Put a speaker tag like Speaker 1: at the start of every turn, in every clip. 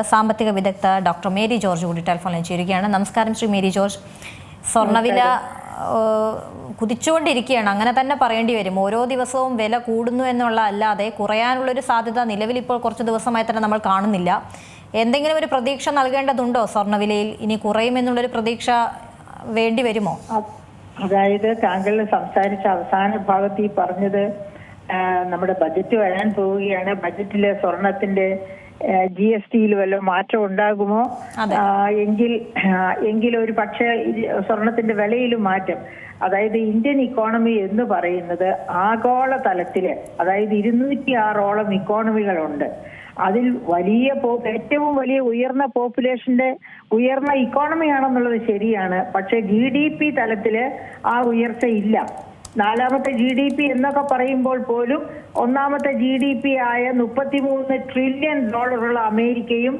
Speaker 1: സാമ്പത്തിക വിദഗ്ധ doctor Mary George കൂടി ടെലിഫോണിൽ ചേരുകയാണ്. നമസ്കാരം ശ്രീ മേരി ജോർജ്. സ്വർണവില കുതിച്ചുകൊണ്ടിരിക്കുകയാണ്. അങ്ങനെ തന്നെ പറയേണ്ടി വരും. ഓരോ ദിവസവും വില കൂടുന്നു എന്നുള്ള അല്ലാതെ കുറയാനുള്ളൊരു സാധ്യത നിലവിൽ ഇപ്പോൾ കുറച്ച് ദിവസമായി തന്നെ നമ്മൾ കാണുന്നില്ല. എന്തെങ്കിലും ഒരു പ്രതീക്ഷ നൽകേണ്ടതുണ്ടോ സ്വർണവിലയിൽ ഇനി കുറയുമെന്നുള്ളൊരു പ്രതീക്ഷ വേണ്ടി വരുമോ?
Speaker 2: അതായത് താങ്കൾ സംസാരിച്ച അവസാന ഭാഗത്ത് ഈ പറഞ്ഞത് നമ്മുടെ ബജറ്റ് വരാൻ പോവുകയാണ്. ബജറ്റിലെ സ്വർണത്തിന്റെ ജി എസ് ടിയിൽ വല്ല മാറ്റം ഉണ്ടാകുമോ? എങ്കിൽ എങ്കിൽ ഒരു പക്ഷേ സ്വർണത്തിന്റെ വിലയിലും മാറ്റം. അതായത് ഇന്ത്യൻ ഇക്കോണമി എന്ന് പറയുന്നത് ആഗോള തലത്തിൽ അതായത് ഇരുന്നൂറ്റി ആറോളം ഇക്കോണമികളുണ്ട് അതിൽ വലിയ പോ- ഏറ്റവും വലിയ ഉയർന്ന പോപ്പുലേഷന്റെ ഉയർന്ന ഇക്കോണമി ആണെന്നുള്ളത് ശരിയാണ്. പക്ഷെ ജി ഡി പി തലത്തിൽ ആ ഉയർച്ച ഇല്ല. നാലാമത്തെ ജി ഡി പി എന്നൊക്കെ പറയുമ്പോൾ പോലും ഒന്നാമത്തെ ജി ഡി പി ആയ മുപ്പത്തിമൂന്ന് ട്രില്യൺ ഡോളറുള്ള അമേരിക്കയും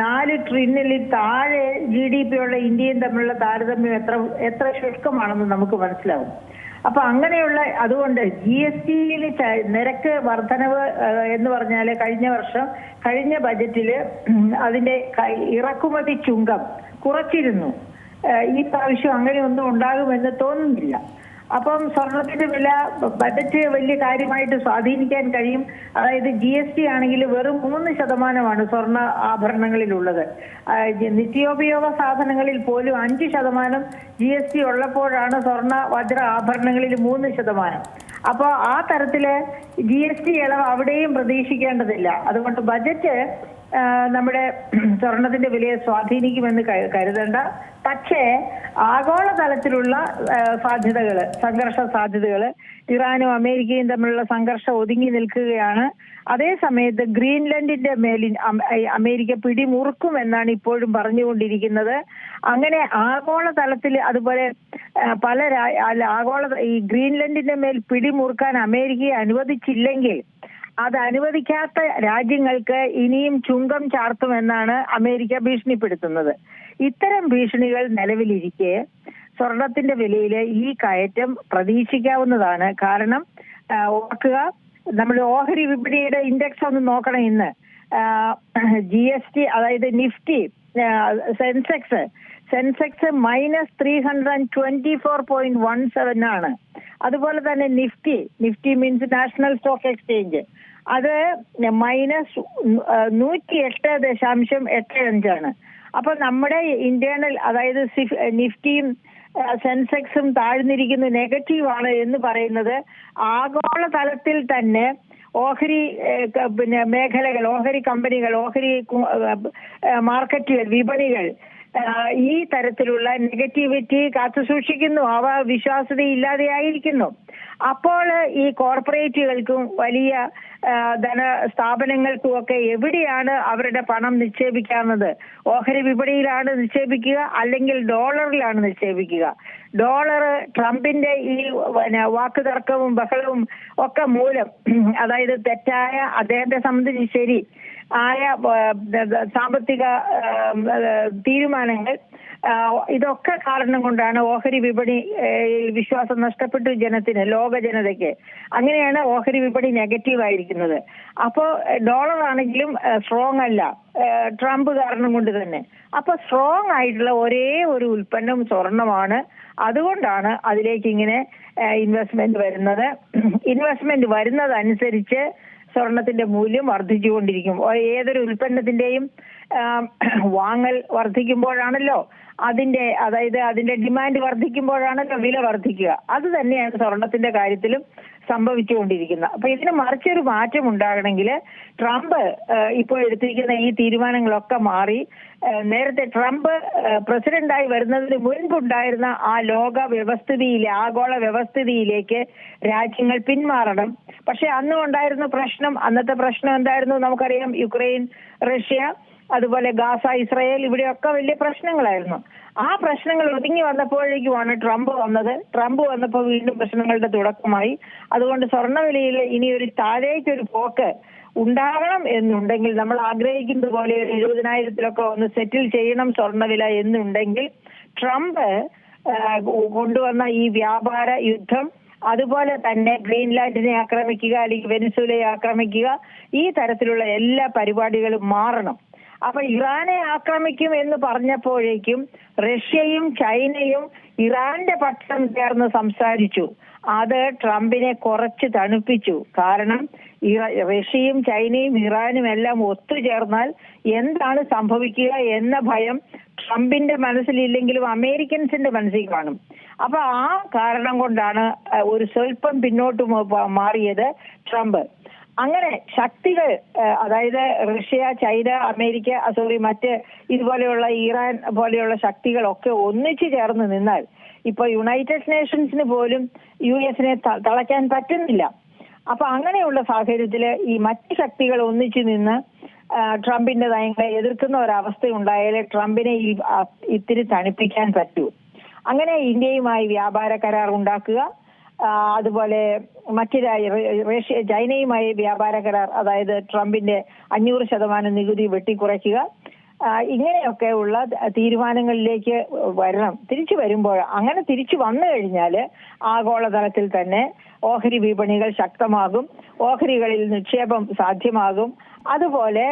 Speaker 2: നാല് ട്രില്യണിൽ താഴെ ജി ഡി പി ഉള്ള ഇന്ത്യയും തമ്മിലുള്ള താരതമ്യം എത്ര എത്ര ശുഷ്കമാണെന്ന് നമുക്ക് മനസ്സിലാവും. അപ്പൊ അങ്ങനെയുള്ള അതുകൊണ്ട് ജി എസ് ടിയിൽ നിരക്ക് വർധനവ് എന്ന് പറഞ്ഞാൽ കഴിഞ്ഞ വർഷം കഴിഞ്ഞ ബജറ്റിൽ അതിന്റെ ഇറക്കുമതി ചുങ്കം കുറച്ചിരുന്നു. ഈ പ്രാവശ്യം അങ്ങനെ ഒന്നും ഉണ്ടാകുമെന്ന് തോന്നുന്നില്ല. അപ്പം സ്വർണത്തിന്റെ വില ബജറ്റ് വലിയ കാര്യമായിട്ട് സ്വാധീനിക്കാൻ കഴിയും. അതായത് ജി എസ് ടി ആണെങ്കിൽ വെറും മൂന്ന് ശതമാനമാണ് സ്വർണ ആഭരണങ്ങളിലുള്ളത്. നിത്യോപയോഗ സാധനങ്ങളിൽ പോലും അഞ്ച് ശതമാനം ജി എസ് ടി ഉള്ളപ്പോഴാണ് സ്വർണ വജ്ര ആഭരണങ്ങളിൽ മൂന്ന് ശതമാനം. അപ്പോൾ ആ തരത്തിൽ ജി എസ് ടി ഇളവ് അവിടെയും പ്രതീക്ഷിക്കേണ്ടതില്ല. അതുകൊണ്ട് ബജറ്റ് നമ്മുടെ സ്വർണത്തിന്റെ വിലയെ സ്വാധീനിക്കുമെന്ന് കരുതണ്ട. പക്ഷേ ആഗോള തലത്തിലുള്ള സാധ്യതകൾ സംഘർഷ സാധ്യതകൾ ഇറാനും അമേരിക്കയും തമ്മിലുള്ള സംഘർഷം ഒതുങ്ങി നിൽക്കുകയാണ്. അതേ സമയത്ത് ഗ്രീൻലൻഡിന്റെ മേലിൽ അമേരിക്ക പിടിമുറുക്കും എന്നാണ് ഇപ്പോഴും പറഞ്ഞുകൊണ്ടിരിക്കുന്നത്. അങ്ങനെ ആഗോള തലത്തിൽ അതുപോലെ പല ആഗോള ഈ ഗ്രീൻലൻഡിന്റെ മേൽ പിടിമുറുക്കാൻ അമേരിക്കയെ അനുവദിച്ചില്ലെങ്കിൽ അത് അനുവദിക്കാത്ത രാജ്യങ്ങൾക്ക് ഇനിയും ചുങ്കം ചാർത്തുമെന്നാണ് അമേരിക്ക ഭീഷണിപ്പെടുത്തുന്നത്. ഇത്തരം ഭീഷണികൾ നിലവിലിരിക്കെ സ്വർണത്തിന്റെ വിലയിൽ ഈ കയറ്റം പ്രതീക്ഷിക്കാവുന്നതാണ്. കാരണം ഓർക്കുക നമ്മൾ ഓഹരി വിപണിയുടെ ഇൻഡെക്സ് ഒന്ന് നോക്കണം ഇന്ന്. ജി എസ് ടി അതായത് Nifty Sensex. Sensex minus three hundred and twenty four point one seven ആണ്. അതുപോലെ തന്നെ Nifty Nifty means national stock exchange. അത് മൈനസ് നൂറ്റി എട്ട് ദശാംശം എട്ട് അഞ്ചാണ്. അപ്പൊ നമ്മുടെ ഇന്റേണൽ അതായത് നിഫ്റ്റിയും സെൻസെക്സും താഴ്ന്നിരിക്കുന്ന. നെഗറ്റീവ് ആണ് എന്ന് പറയുന്നത് ആഗോള തലത്തിൽ തന്നെ ഓഹരി പിന്നെ മേഖലകൾ ഓഹരി കമ്പനികൾ ഓഹരി മാർക്കറ്റുകൾ വിപണികൾ ഈ തരത്തിലുള്ള നെഗറ്റിവിറ്റി കാത്തുസൂക്ഷിക്കുന്നു അവ വിശ്വാസ്യതയില്ലാതെയായിരിക്കുന്നു. അപ്പോൾ ഈ കോർപ്പറേറ്റുകൾക്കും വലിയ ധന സ്ഥാപനങ്ങൾക്കും ഒക്കെ എവിടെയാണ് അവരുടെ പണം നിക്ഷേപിക്കാവുന്നത്? ഓഹരി വിപണിയിലാണ് നിക്ഷേപിക്കുക അല്ലെങ്കിൽ ഡോളറിലാണ് നിക്ഷേപിക്കുക? ഡോളർ ട്രംപിന്റെ ഈ വാക്ക് തർക്കവും ബഹളവും ഒക്കെ മൂലം അതായത് തെറ്റായ അദ്ദേഹത്തെ സംബന്ധിച്ച് ശരി ആയ സാമ്പത്തിക തീരുമാനങ്ങൾ ഇതൊക്കെ കാരണം കൊണ്ടാണ് ഓഹരി വിപണി വിശ്വാസം നഷ്ടപ്പെട്ടു ജനത്തിന് ലോക ജനതയ്ക്ക്. അങ്ങനെയാണ് ഓഹരി വിപണി നെഗറ്റീവ് ആയിരിക്കുന്നത്. അപ്പോ ഡോളർ ആണെങ്കിലും സ്ട്രോങ് അല്ല. ട്രംപ് കാരണം കൊണ്ട് തന്നെ. അപ്പൊ സ്ട്രോങ് ആയിട്ടുള്ള ഒരേ ഒരു ഉൽപ്പന്നം സ്വർണമാണ് അതുകൊണ്ടാണ് അതിലേക്ക് ഇങ്ങനെ ഇൻവെസ്റ്റ്മെന്റ് വരുന്നത്. ഇൻവെസ്റ്റ്മെന്റ് വരുന്നതനുസരിച്ച് സ്വർണത്തിന്റെ മൂല്യം വർദ്ധിച്ചുകൊണ്ടിരിക്കും. ഏതൊരു ഉൽപ്പന്നത്തിന്റെയും വാങ്ങൽ വർദ്ധിക്കുമ്പോഴാണല്ലോ അതിന്റെ അതായത് അതിന്റെ ഡിമാൻഡ് വർദ്ധിക്കുമ്പോഴാണ് വില വർദ്ധിക്കുക. അത് തന്നെയാണ് സ്വർണത്തിന്റെ കാര്യത്തിലും സംഭവിച്ചുകൊണ്ടിരിക്കുന്നത്. അപ്പൊ ഇതിന് മറിച്ചൊരു മാറ്റം ഉണ്ടാകണമെങ്കിൽ ട്രംപ് ഇപ്പോൾ എടുത്തിരിക്കുന്ന ഈ തീരുമാനങ്ങളൊക്കെ മാറി നേരത്തെ ട്രംപ് പ്രസിഡന്റായി വരുന്നതിന് മുൻപുണ്ടായിരുന്ന ആ ലോക വ്യവസ്ഥിതിയിലെ ആഗോള വ്യവസ്ഥിതിയിലേക്ക് രാജ്യങ്ങൾ പിന്മാറണം. പക്ഷെ അന്നും ഉണ്ടായിരുന്ന പ്രശ്നം അന്നത്തെ പ്രശ്നം എന്തായിരുന്നു? നമുക്കറിയാം യുക്രൈൻ റഷ്യ. അതുപോലെ ഗാസ ഇസ്രയേൽ ഇവിടെയൊക്കെ വലിയ പ്രശ്നങ്ങളായിരുന്നു. ആ പ്രശ്നങ്ങൾ ഒതുങ്ങി വന്നപ്പോഴേക്കുമാണ് ട്രംപ് വന്നത്. ട്രംപ് വന്നപ്പോൾ വീണ്ടും പ്രശ്നങ്ങളുടെ തുടക്കമായി. അതുകൊണ്ട് സ്വർണവിലയിൽ ഇനി ഒരു താഴേക്കൊരു പോക്ക് ഉണ്ടാകണം എന്നുണ്ടെങ്കിൽ നമ്മൾ ആഗ്രഹിക്കുന്നത് പോലെ ഒരു എഴുപതിനായിരത്തിലൊക്കെ ഒന്ന് സെറ്റിൽ ചെയ്യണം സ്വർണവില എന്നുണ്ടെങ്കിൽ ട്രംപ് കൊണ്ടുവന്ന ഈ വ്യാപാര യുദ്ധം അതുപോലെ തന്നെ ഗ്രീൻലാൻഡിനെ ആക്രമിക്കുക അല്ലെങ്കിൽ വെനിസുലയെ ആക്രമിക്കുക ഈ തരത്തിലുള്ള എല്ലാ പരിപാടികളും മാറണം. അപ്പൊ ഇറാനെ ആക്രമിക്കും എന്ന് പറഞ്ഞപ്പോഴേക്കും റഷ്യയും ചൈനയും ഇറാന്റെ പക്ഷം ചേർന്ന് സംസാരിച്ചു. അത് ട്രംപിനെ കുറച്ച് തണുപ്പിച്ചു. കാരണം റഷ്യയും ചൈനയും ഇറാനും എല്ലാം ഒത്തുചേർന്നാൽ എന്താണ് സംഭവിക്കുക എന്ന ഭയം ട്രംപിന്റെ മനസ്സിലില്ലെങ്കിലും അമേരിക്കൻസിന്റെ മനസ്സിൽ കാണും. അപ്പൊ ആ കാരണം കൊണ്ടാണ് ഒരു സ്വല്പം പിന്നോട്ട് മാറിയത് ട്രംപ്. അങ്ങനെ ശക്തികൾ അതായത് റഷ്യ ചൈന അമേരിക്ക സോറി മറ്റ് ഇതുപോലെയുള്ള ഇറാൻ പോലെയുള്ള ശക്തികളൊക്കെ ഒന്നിച്ചു ചേർന്ന് നിന്നാൽ ഇപ്പൊ യുണൈറ്റഡ് നേഷൻസിന് പോലും യു എസിനെ തളയ്ക്കാൻ പറ്റുന്നില്ല. അപ്പൊ അങ്ങനെയുള്ള സാഹചര്യത്തിൽ ഈ മറ്റ് ശക്തികൾ ഒന്നിച്ചു നിന്ന് ട്രംപിന്റെ നയങ്ങളെ എതിർക്കുന്ന ഒരവസ്ഥ ഉണ്ടായാലേ ട്രംപിനെ ഇത്തിരി തണുപ്പിക്കാൻ പറ്റൂ. അങ്ങനെ ഇന്ത്യയുമായി വ്യാപാര കരാർ ഉണ്ടാക്കുക. അതുപോലെ മറ്റ് റഷ്യ ചൈനയുമായി വ്യാപാര കരാർ അതായത് ട്രംപിന്റെ അഞ്ഞൂറ് ശതമാനം നികുതി വെട്ടിക്കുറയ്ക്കുക. ഇങ്ങനെയൊക്കെ ഉള്ള തീരുമാനങ്ങളിലേക്ക് വരണം. തിരിച്ചു വരുമ്പോൾ അങ്ങനെ തിരിച്ചു വന്നു കഴിഞ്ഞാൽ ആഗോളതലത്തിൽ തന്നെ ഓഹരി വിപണികൾ ശക്തമാകും. ഓഹരികളിൽ നിക്ഷേപം സാധ്യമാകും. അതുപോലെ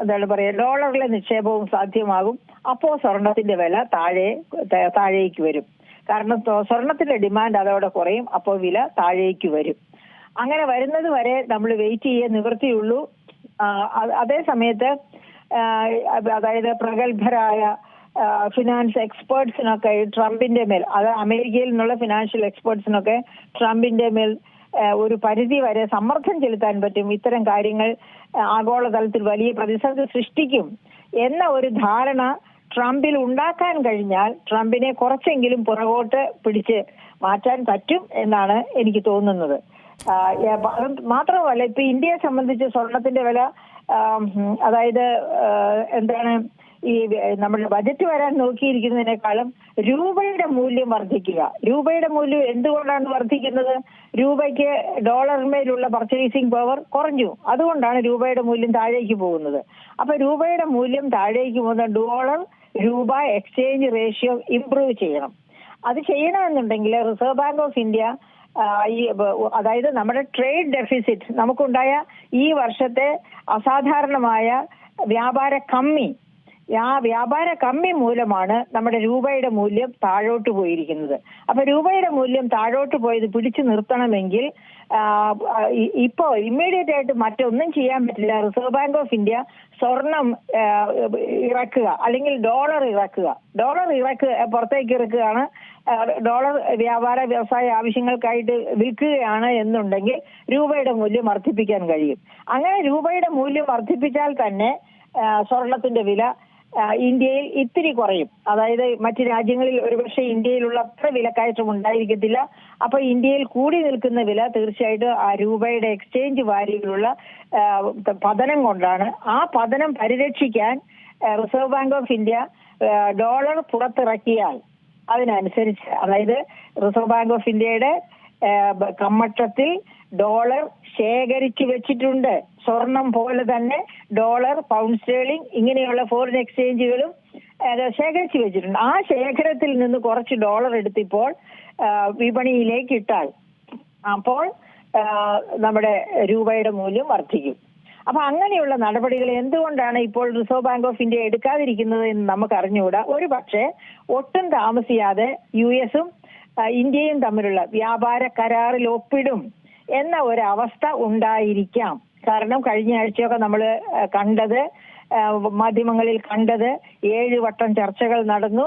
Speaker 2: എന്താണ് പറയുക ഡോളറിലെ നിക്ഷേപവും സാധ്യമാകും. അപ്പോൾ സ്വർണത്തിന്റെ വില താഴെ താഴേക്ക് വരും. കാരണം സ്വർണത്തിന്റെ ഡിമാൻഡ് അതോടെ കുറയും അപ്പോൾ വില താഴേക്ക് വരും. അങ്ങനെ വരുന്നത് വരെ നമ്മൾ വെയിറ്റ് ചെയ്യേ നിവൃത്തിയുള്ളൂ. അതേ സമയത്ത് അതായത് പ്രഗത്ഭരായ ഫിനാൻസ് എക്സ്പേർട്സിനൊക്കെ ട്രംപിന്റെ മേൽ അത് അമേരിക്കയിൽ നിന്നുള്ള ഫിനാൻഷ്യൽ എക്സ്പേർട്സിനൊക്കെ ട്രംപിന്റെ മേൽ ഒരു പരിധി വരെ സമ്മർദ്ദം ചെലുത്താൻ പറ്റും. ഇത്തരം കാര്യങ്ങൾ ആഗോളതലത്തിൽ വലിയ പ്രതിസന്ധി സൃഷ്ടിക്കും എന്ന ഒരു ധാരണ ട്രംപിൽ ഉണ്ടാക്കാൻ കഴിഞ്ഞാൽ ട്രംപിനെ കുറച്ചെങ്കിലും പുറകോട്ട് പിടിച്ച് മാറ്റാൻ പറ്റും എന്നാണ് എനിക്ക് തോന്നുന്നത്. മാത്രമല്ല ഇപ്പൊ ഇന്ത്യയെ സംബന്ധിച്ച് സ്വർണത്തിന്റെ വില അതായത് എന്താണ് ഈ നമ്മുടെ ബജറ്റ് വരാൻ നോക്കിയിരിക്കുന്നതിനേക്കാളും രൂപയുടെ മൂല്യം വർദ്ധിക്കുക. രൂപയുടെ മൂല്യം എന്തുകൊണ്ടാണ് വർദ്ധിക്കുന്നത്? രൂപയ്ക്ക് ഡോളറിന്മേലുള്ള പർച്ചേസിംഗ് പവർ കുറഞ്ഞു. അതുകൊണ്ടാണ് രൂപയുടെ മൂല്യം താഴേക്ക് പോകുന്നത്. അപ്പൊ രൂപയുടെ മൂല്യം താഴേക്ക് പോകുന്ന ഡോളർ രൂപ എക്സ്ചേഞ്ച് റേഷ്യോ ഇംപ്രൂവ് ചെയ്യണം. അത് ചെയ്യണമെന്നുണ്ടെങ്കിൽ റിസർവ് ബാങ്ക് ഓഫ് ഇന്ത്യ ഈ അതായത് നമ്മുടെ ട്രേഡ് ഡെഫിസിറ്റ് നമുക്കുണ്ടായ ഈ വർഷത്തെ അസാധാരണമായ വ്യാപാര കമ്മി ആ വ്യാപാര കമ്മി മൂലമാണ് നമ്മുടെ രൂപയുടെ മൂല്യം താഴോട്ട് പോയിരിക്കുന്നത്. അപ്പൊ രൂപയുടെ മൂല്യം താഴോട്ട് പോയത് പിടിച്ചു നിർത്തണമെങ്കിൽ ഇപ്പോ ഇമ്മീഡിയറ്റ് ആയിട്ട് മറ്റൊന്നും ചെയ്യാൻ പറ്റില്ല. റിസർവ് ബാങ്ക് ഓഫ് ഇന്ത്യ സ്വർണം ഇറക്കുക അല്ലെങ്കിൽ ഡോളർ ഇറക്കുക. ഡോളർ ഇറക്കുക പുറത്തേക്ക് ഇറക്കുകയാണ്. ഡോളർ വ്യാപാര വ്യവസായ ആവശ്യങ്ങൾക്കായിട്ട് വിൽക്കുകയാണ് എന്നുണ്ടെങ്കിൽ രൂപയുടെ മൂല്യം വർദ്ധിപ്പിക്കാൻ കഴിയും. അങ്ങനെ രൂപയുടെ മൂല്യം വർദ്ധിപ്പിച്ചാൽ തന്നെ സ്വർണത്തിന്റെ വില ഇന്ത്യയിൽ ഇത്തിരി കുറയും. അതായത് മറ്റ് രാജ്യങ്ങളിൽ ഒരുപക്ഷെ ഇന്ത്യയിലുള്ള അത്ര വിലക്കയറ്റം ഉണ്ടായിരിക്കത്തില്ല. അപ്പൊ ഇന്ത്യയിൽ കൂടി നിൽക്കുന്ന വില തീർച്ചയായിട്ടും ആ രൂപയുടെ എക്സ്ചേഞ്ച് വാല്യൂവിലുള്ള പതനം കൊണ്ടാണ്. ആ പതനം പരിരക്ഷിക്കാൻ Reserve Bank of India dollar പുറത്തിറക്കിയാൽ അതിനനുസരിച്ച് അതായത് റിസർവ് ബാങ്ക് ഓഫ് ഇന്ത്യയുടെ കമ്മട്ടത്തിൽ ഡോളർ ശേഖരിച്ചു വെച്ചിട്ടുണ്ട്. സ്വർണം പോലെ തന്നെ ഡോളർ പൗണ്ട് സ്റ്റേളിംഗ് ഇങ്ങനെയുള്ള ഫോറിൻ എക്സ്ചേഞ്ചുകളും ശേഖരിച്ചു വെച്ചിട്ടുണ്ട്. ആ ശേഖരത്തിൽ നിന്ന് കുറച്ച് ഡോളർ എടുത്തിപ്പോൾ വിപണിയിലേക്ക് ഇട്ടാൽ അപ്പോൾ നമ്മുടെ രൂപയുടെ മൂല്യം വർദ്ധിക്കും. അപ്പൊ അങ്ങനെയുള്ള നടപടികൾ എന്തുകൊണ്ടാണ് ഇപ്പോൾ റിസർവ് ബാങ്ക് ഓഫ് ഇന്ത്യ എടുക്കാതിരിക്കുന്നത് എന്ന് നമുക്ക് അറിഞ്ഞുകൂടാ ഒരു പക്ഷേ ഒട്ടും താമസിയാതെ യു എസും ഇന്ത്യയും തമ്മിലുള്ള വ്യാപാര കരാറിൽ ഒപ്പിടും എന്ന ഒരവസ്ഥ ഉണ്ടായിരിക്കാം. കാരണം കഴിഞ്ഞ ആഴ്ചയൊക്കെ നമ്മൾ കണ്ടത് മാധ്യമങ്ങളിൽ കണ്ടത് ഏഴ് വട്ടം ചർച്ചകൾ നടന്നു.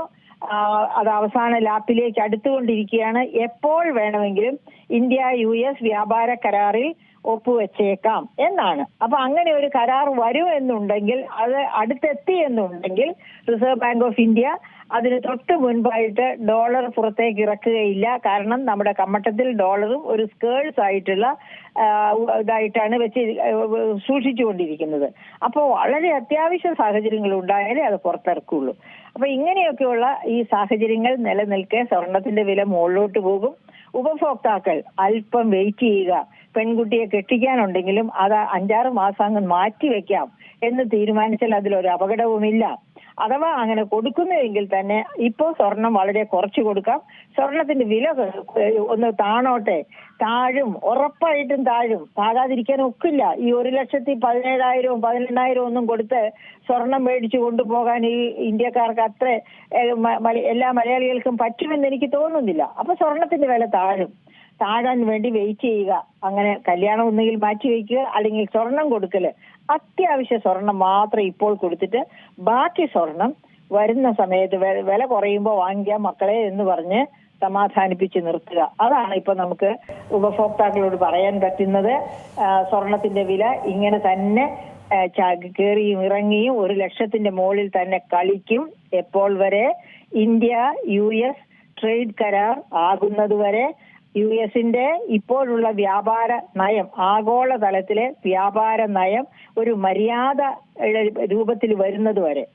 Speaker 2: അത് അവസാന ലാപ്പിലേക്ക് അടുത്തുകൊണ്ടിരിക്കുകയാണ്. എപ്പോൾ വേണമെങ്കിലും ഇന്ത്യ യു എസ് വ്യാപാര കരാറിൽ ഒപ്പുവെച്ചേക്കാം എന്നാണ്. അപ്പൊ അങ്ങനെ ഒരു കരാർ വരും എന്നുണ്ടെങ്കിൽ അത് അടുത്തെത്തി എന്നുണ്ടെങ്കിൽ റിസർവ് ബാങ്ക് ഓഫ് ഇന്ത്യ അതിന് തൊട്ട് മുൻപായിട്ട് ഡോളർ പുറത്തേക്ക് ഇറക്കുകയില്ല. കാരണം നമ്മുടെ കമ്മട്ടത്തിൽ ഡോളറും ഒരു സ്കേഴ്സ് ആയിട്ടുള്ള ഇതായിട്ടാണ് വെച്ച് സൂക്ഷിച്ചുകൊണ്ടിരിക്കുന്നത്. അപ്പോൾ വളരെ അത്യാവശ്യ സാഹചര്യങ്ങൾ ഉണ്ടായാലേ അത് പുറത്തിറക്കുള്ളൂ അപ്പൊ ഇങ്ങനെയൊക്കെയുള്ള ഈ സാഹചര്യങ്ങൾ നിലനിൽക്കെ സ്വർണത്തിന്റെ വില മുകളിലോട്ട് പോകും. ഉപഭോക്താക്കൾ അല്പം വെയിറ്റ് ചെയ്യുക. പെൺകുട്ടിയെ കെട്ടിക്കാനുണ്ടെങ്കിലും അത് അഞ്ചാറ് മാസം അങ്ങ് മാറ്റി വെക്കാം എന്ന് തീരുമാനിച്ചാൽ അതിലൊരു അപകടവുമില്ല. അഥവാ അങ്ങനെ കൊടുക്കുന്നുവെങ്കിൽ തന്നെ ഇപ്പോൾ സ്വർണം വളരെ കുറച്ച് കൊടുക്കാം. സ്വർണത്തിന്റെ വില ഒന്ന് താണോട്ടെ. താഴും. ഉറപ്പായിട്ടും താഴും. താഴാതിരിക്കാൻ ഒക്കില്ല. ഈ ഒരു ലക്ഷത്തി പതിനേഴായിരവും പതിനെണ്ണായിരവും ഒന്നും കൊടുത്ത് സ്വർണം മേടിച്ചു കൊണ്ടുപോകാൻ ഈ ഇന്ത്യക്കാർക്ക് അത്ര എല്ലാ മലയാളികൾക്കും പറ്റുമെന്ന് എനിക്ക് തോന്നുന്നില്ല. അപ്പൊ സ്വർണത്തിന്റെ വില താഴും. താഴാൻ വേണ്ടി വെയിറ്റ് ചെയ്യുക. അങ്ങനെ കല്യാണം ഒന്നുകിൽ മാറ്റി വയ്ക്കുക അല്ലെങ്കിൽ സ്വർണം കൊടുക്കൽ. അത്യാവശ്യ സ്വർണം മാത്രം ഇപ്പോൾ കൊടുത്തിട്ട് ബാക്കി സ്വർണം വരുന്ന സമയത്ത് വില കുറയുമ്പോൾ വാങ്ങിക്കാം മക്കളെ എന്ന് പറഞ്ഞ് സമാധാനിപ്പിച്ച് നിർത്തുക. അതാണ് ഇപ്പൊ നമുക്ക് ഉപഭോക്താക്കളോട് പറയാൻ പറ്റുന്നത്. സ്വർണത്തിന്റെ വില ഇങ്ങനെ തന്നെ കയറിയും ഇറങ്ങിയും ഒരു ലക്ഷത്തിന്റെ മുകളിൽ തന്നെ കളിക്കും. എപ്പോൾ വരെ? ഇന്ത്യ യു എസ് ട്രേഡ് കരാർ ആകുന്നതുവരെ യു എസിന്റെ ഇപ്പോഴുള്ള വ്യാപാര നയം ആഗോള തലത്തിലെ വ്യാപാര നയം ഒരു മര്യാദ രൂപത്തിൽ വരുന്നത് വരെ.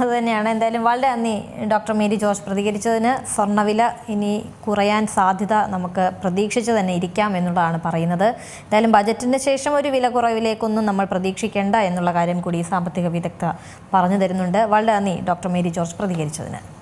Speaker 1: അത് തന്നെയാണ്. എന്തായാലും വളരെ നന്ദി ഡോക്ടർ മേരി ജോർജ് പ്രതികരിച്ചതിന്. സ്വർണവില ഇനി കുറയാൻ സാധ്യത നമുക്ക് പ്രതീക്ഷിച്ച് തന്നെ ഇരിക്കാം എന്നുള്ളതാണ് പറയുന്നത്. എന്തായാലും ബജറ്റിന് ശേഷം ഒരു വില കുറവിലേക്കൊന്നും നമ്മൾ പ്രതീക്ഷിക്കേണ്ട എന്നുള്ള കാര്യം കൂടി സാമ്പത്തിക വിദഗ്ധ പറഞ്ഞു തരുന്നുണ്ട്. വളരെ നന്ദി ഡോക്ടർ മേരി ജോർജ് പ്രതികരിച്ചതിന്.